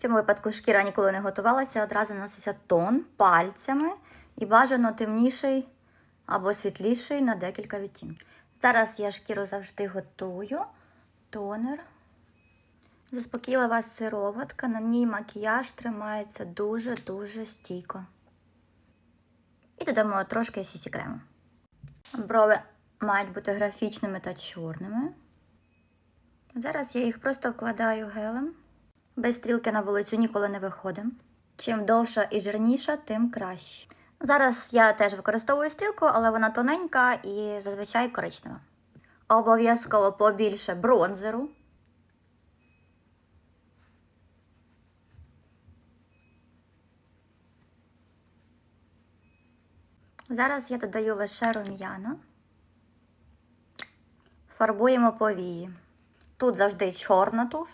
В цьому випадку шкіра ніколи не готувалася, одразу наноситься тон пальцями і бажано темніший або світліший на декілька відтінків. Зараз я шкіру завжди готую. Тонер. Заспокійлива сироватка, на ній макіяж тримається дуже-дуже стійко. І додамо трошки сісі крему. Брови мають бути графічними та чорними. Зараз я їх просто вкладаю гелем. Без стрілки на вулицю ніколи не виходимо. Чим довша і жирніша, тим краще. Зараз я теж використовую стрілку, але вона тоненька і зазвичай коричнева. Обов'язково побільше бронзеру. Зараз я додаю лише рум'яна. Фарбуємо повії. Тут завжди чорна туш.